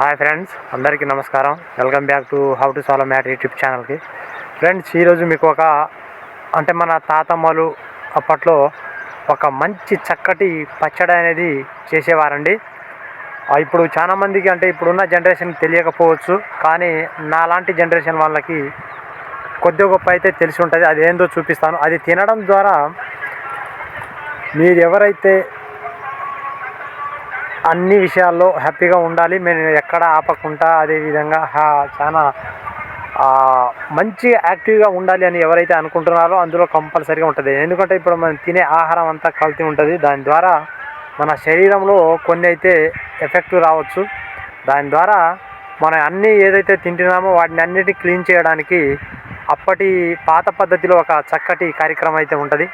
Hi friends అందరికీ నమస్కారం. Welcome back to how to solve matter YouTube ఛానల్కి. Friends ఈరోజు మీకు ఒక అంటే మన తాతమ్మలు అప్పట్లో ఒక మంచి చక్కటి పచ్చడి అనేది చేసేవారండి. ఇప్పుడు చాలా మందికి అంటే ఇప్పుడున్న జనరేషన్ తెలియకపోవచ్చు కానీ నాలాంటి జనరేషన్ వాళ్ళకి కొద్ది గొప్ప అయితే తెలిసి ఉంటుంది. అది ఏందో చూపిస్తాను. అది తినడం ద్వారా మీరు ఎవరైతే అన్ని విషయాల్లో హ్యాపీగా ఉండాలి. మేము ఎక్కడ ఆపకుండా అదేవిధంగా చాలా మంచి యాక్టివ్గా ఉండాలి అని ఎవరైతే అనుకుంటున్నారో అందులో కంపల్సరీగా ఉంటుంది. ఎందుకంటే ఇప్పుడు మనం తినే ఆహారం అంతా కల్తీ ఉంటుంది. దాని ద్వారా మన శరీరంలో కొన్ని అయితే ఎఫెక్ట్ రావచ్చు. దాని ద్వారా మనం అన్నీ ఏదైతే తింటున్నామో వాటిని అన్నిటి క్లీన్ చేయడానికి అప్పటి పాత పద్ధతిలో ఒక చక్కటి కార్యక్రమం అయితే ఉంటుంది.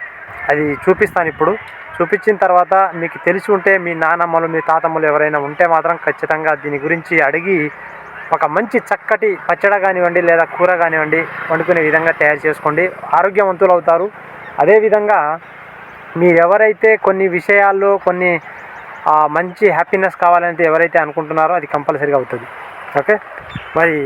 అది చూపిస్తాను ఇప్పుడు. చూపించిన తర్వాత మీకు తెలిసి ఉంటే మీ నానమ్మలు మీ తాతమ్మలు ఎవరైనా ఉంటే మాత్రం ఖచ్చితంగా దీని గురించి అడిగి ఒక మంచి చక్కటి పచ్చడి కానివ్వండి లేదా కూర కానివ్వండి వండుకునే విధంగా తయారు చేసుకోండి. ఆరోగ్యవంతులు అవుతారు. అదేవిధంగా మీరు ఎవరైతే కొన్ని విషయాల్లో కొన్ని మంచి హ్యాపీనెస్ కావాలంటే ఎవరైతే అనుకుంటున్నారో అది కంపల్సరీగా అవుతుంది. ఓకే? మరి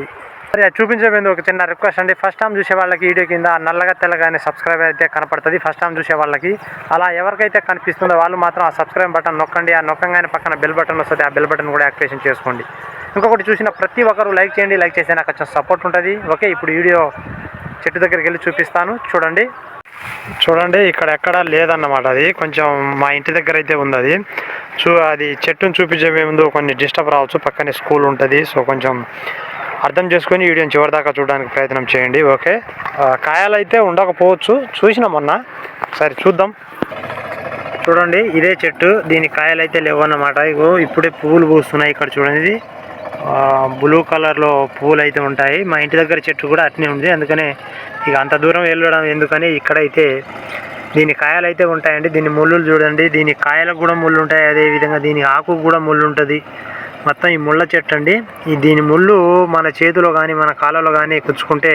చూపించబోయింది ఒక చిన్న రిక్వెస్ట్ అండి. ఫస్ట్ టైం చూసే వాళ్ళకి వీడియో కింద నల్లగా తెల్లగానే సబ్స్క్రైబ్ అయితే కనపడుతుంది. ఫస్ట్ టైం చూసే వాళ్ళకి. అలా ఎవరికైతే కనిపిస్తుందో వాళ్ళు మాత్రం ఆ సబ్స్క్రైబ్ బటన్ నొక్కండి. ఆ నొక్కంగానే పక్కన బెల్ బటన్ వస్తుంది. ఆ బెల్ బటన్ కూడా యాక్టివేషన్ చేసుకోండి. ఇంకొకటి చూసిన ప్రతి ఒక్కరు లైక్ చేయండి. లైక్ చేస్తే నాకు కొంచెం సపోర్ట్ ఉంటుంది. ఓకే ఇప్పుడు వీడియో చెట్టు దగ్గరికి వెళ్ళి చూపిస్తాను. చూడండి. చూడండి ఇక్కడ ఎక్కడా లేదన్నమాట అది. కొంచెం మా ఇంటి దగ్గర అయితే ఉంది అది చూ అది చెట్టును చూపించే ముందు కొన్ని డిస్టర్బ్ రావచ్చు. పక్కనే స్కూల్ ఉంటుంది. సో కొంచెం అర్థం చేసుకొని వీడియోని చివరి దాకా చూడడానికి ప్రయత్నం చేయండి ఓకే? ఆ, కాయలు అయితే ఉండకపోవచ్చు. చూసిన మొన్న. సరే చూద్దాం. చూడండి ఇదే చెట్టు. దీని కాయలు అయితే లేవు అన్నమాట ఇగో ఇప్పుడే పువ్వులు పూస్తున్నాయి ఇక్కడ చూడండి. ఇది బ్లూ కలర్లో పువ్వులు అయితే ఉంటాయి. మా ఇంటి దగ్గర చెట్టు కూడా అట్నే ఉంది. అందుకనే ఇక అంత దూరం వెళ్ళడం ఎందుకని ఇక్కడైతే దీని కాయలు అయితే ఉంటాయండి. దీని ముళ్ళు చూడండి. దీని కాయలకు కూడా ముళ్ళు ఉంటాయి. అదేవిధంగా దీని ఆకు కూడా ముళ్ళు ఉంటుంది. మొత్తం ఈ ముళ్ళ చెట్టు అండి. ఈ దీని ముళ్ళు మన చేతిలో కానీ మన కాళ్ళలో కానీ కుచ్చుకుంటే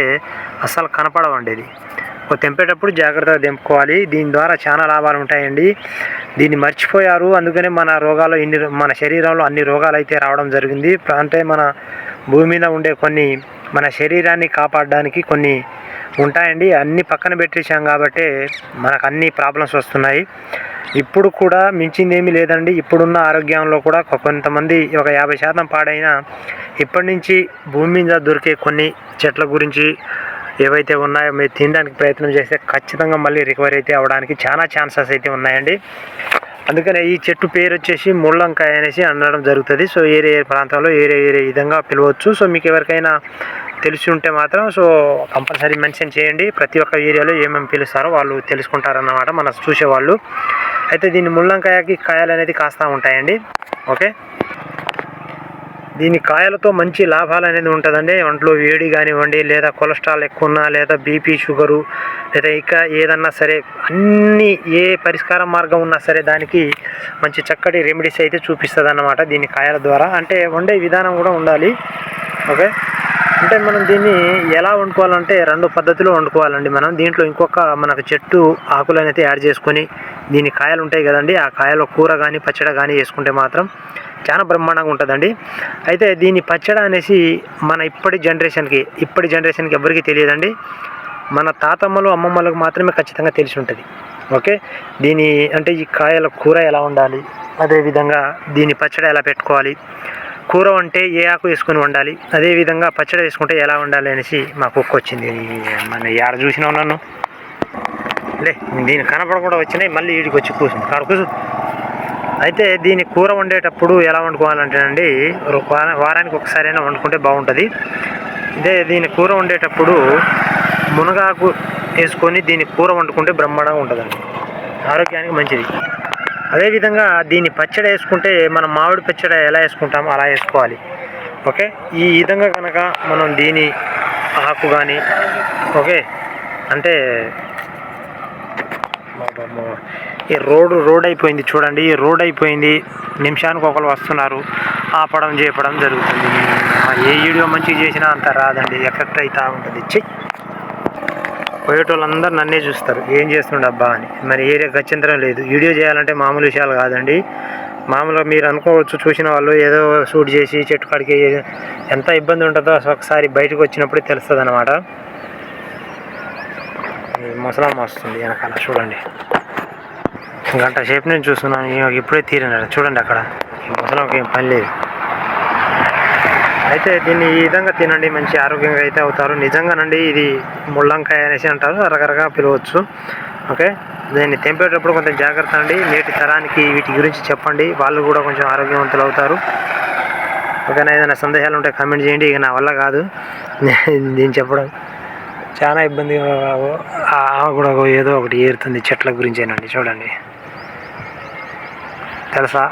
అస్సలు కనపడవండి ఇది. ఒక తెంపేటప్పుడు జాగ్రత్తగా తెంపుకోవాలి. దీని ద్వారా చాలా లాభాలు ఉంటాయండి. దీన్ని మర్చిపోయారు. అందుకనే మన రోగాలు ఇన్ని మన శరీరంలో అన్ని రోగాలు అయితే రావడం జరిగింది. అంటే మన భూమి మీద ఉండే కొన్ని మన శరీరాన్ని కాపాడడానికి కొన్ని ఉంటాయండి. అన్నీ పక్కన పెట్టేశాం కాబట్టి మనకు అన్ని ప్రాబ్లమ్స్ వస్తున్నాయి. ఇప్పుడు కూడా మించింది ఏమీ లేదండి. ఇప్పుడున్న ఆరోగ్యంలో కూడా కొంతమంది ఒక యాభై శాతం పాడైన ఇప్పటి నుంచి భూమి మీద దొరికే కొన్ని చెట్ల గురించి ఏవైతే ఉన్నాయో మీరు తినడానికి ప్రయత్నం చేస్తే ఖచ్చితంగా మళ్ళీ రికవరీ అయితే అవ్వడానికి చాలా ఛాన్సెస్ అయితే ఉన్నాయండి. అందుకనే ఈ చెట్టు పేరు వచ్చేసి ముళ్ళంకాయ అనేసి అనడం జరుగుతుంది. సో ఏరే ఏరే ప్రాంతంలో ఏరే ఏరే విధంగా పిలవచ్చు. సో మీకు ఎవరికైనా తెలిసి ఉంటే మాత్రం సో కంపల్సరీ మెన్షన్ చేయండి. ప్రతి ఒక్క ఏరియాలో ఏమేమి పిలుస్తారో వాళ్ళు తెలుసుకుంటారన్నమాట మన చూసేవాళ్ళు. అయితే దీన్ని ముళ్ళంకాయకి కాయలు అనేది కాస్తూ ఉంటాయండి. ఓకే? దీని కాయలతో మంచి లాభాలు అనేది ఉంటుందండి. ఒంట్లో వేడి కానివ్వండి లేదా కొలెస్ట్రాల్ ఎక్కువ ఉన్నా లేదా బీపీ షుగరు లేదా ఇంకా ఏదన్నా సరే అన్ని ఏ పరిష్కార మార్గం ఉన్నా సరే దానికి మంచి చక్కటి రెమెడీస్ అయితే చూపిస్తుంది అన్నమాట దీని కాయల ద్వారా. అంటే వండే విధానం కూడా ఉండాలి. ఓకే? అంటే మనం దీన్ని ఎలా వండుకోవాలంటే రెండు పద్ధతిలో వండుకోవాలండి మనం. దీంట్లో ఇంకొక మనకు చెట్టు ఆకులు అనేది యాడ్ చేసుకొని దీని కాయలు ఉంటాయి కదండి. ఆ కాయలో కూర కానీ పచ్చడి కానీ వేసుకుంటే మాత్రం చాలా బ్రహ్మాండంగా ఉంటుందండి. అయితే దీని పచ్చడి అనేసి మన ఇప్పటి జనరేషన్కి ఇప్పటి జనరేషన్కి ఎవరికి తెలియదండి. మన తాతమ్మలు అమ్మమ్మలకు మాత్రమే ఖచ్చితంగా తెలిసి ఉంటుంది. ఓకే? దీని అంటే ఈ కాయల కూర ఎలా ఉండాలి అదేవిధంగా దీని పచ్చడి ఎలా పెట్టుకోవాలి? కూర అంటే ఏ ఆకు వేసుకొని వండాలి? అదేవిధంగా పచ్చడి వేసుకుంటే ఎలా ఉండాలి అనేసి మాకు కుక్క వచ్చింది మన యాడ చూసినా నన్ను? లే దీని కనపడకుండా వచ్చినాయి. మళ్ళీ వీడికి వచ్చి కూర్చుంది. కాడ కూర్చో. అయితే దీని కూర వండేటప్పుడు ఎలా వండుకోవాలంటేనండి వారా- వారానికి ఒకసారైనా వండుకుంటే బాగుంటుంది. ఇదే దీని కూర వండేటప్పుడు మునగాకు వేసుకొని దీని కూర వండుకుంటే బ్రహ్మాండంగా ఉంటుందండి. ఆరోగ్యానికి మంచిది. అదేవిధంగా దీన్ని పచ్చడి వేసుకుంటే మనం మామిడి పచ్చడి ఎలా వేసుకుంటామో అలా వేసుకోవాలి. ఓకే? ఈ విధంగా కనుక మనం దీని ఆకు కానీ ఓకే? అంటే అబ్బబ్బో. ఈ రోడ్డు రోడ్ అయిపోయింది చూడండి ఈ రోడ్ అయిపోయింది నిమిషానికి ఒకరు వస్తున్నారు. ఆపడం చేయపడం జరుగుతుంది. ఏ వీడియో మంచిగా చేసినా అంత రాదండి ఎఫెక్ట్ అవుతూ ఉంటుంది. చెయ్యి పోయేటోళ్ళందరూ నన్నే చూస్తారు. ఏం చేస్తుండబ్బా అని. మరి ఏరియా గత్యంతరం లేదు. వీడియో చేయాలంటే మామూలు విషయాలు కాదండి. మామూలుగా మీరు అనుకోవచ్చు చూసిన వాళ్ళు ఏదో షూట్ చేసి చెట్టు కాడికి ఎంత ఇబ్బంది ఉంటుందో ఒకసారి బయటకు వచ్చినప్పుడు తెలుస్తుంది అనమాట ముసలమ్మ వస్తుంది వెనకాల చూడండి. గంట సేపు నేను చూస్తున్నాను. ఇప్పుడే తీరినాడు చూడండి అక్కడ. ముసలంకి ఏం పని లేదు. అయితే దీన్ని ఈ విధంగా తినండి. మంచి ఆరోగ్యంగా అయితే అవుతారు. నిజంగానండి ఇది ముళ్ళంకాయ అనేసి అంటారు. రకరకాల పిలవచ్చు. ఓకే? దీన్ని తెంపేటప్పుడు కొంచెం జాగ్రత్త అండి. నేటి తరానికి వీటి గురించి చెప్పండి. వాళ్ళు కూడా కొంచెం ఆరోగ్యవంతులు అవుతారు. ఓకేనా? ఏదైనా సందేహాలు ఉంటే కామెంట్ చేయండి. ఇక నా వల్ల కాదు. దీన్ని చెప్పడం చాలా ఇబ్బందిగా ఆ ఆమె కూడా ఏదో ఒకటి ఏరుతుంది చెట్ల గురించేనండి చూడండి. తెలుసా?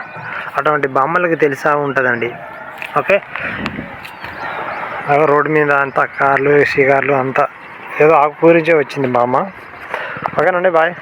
అటువంటి బొమ్మలకి తెలిసా ఉంటుందండి. ఓకే? రోడ్డు మీద అంతా కార్లు షికార్లు అంతా ఏదో ఆకు గురించే వచ్చింది మా అమ్మ ఓకేనండి బాయ్.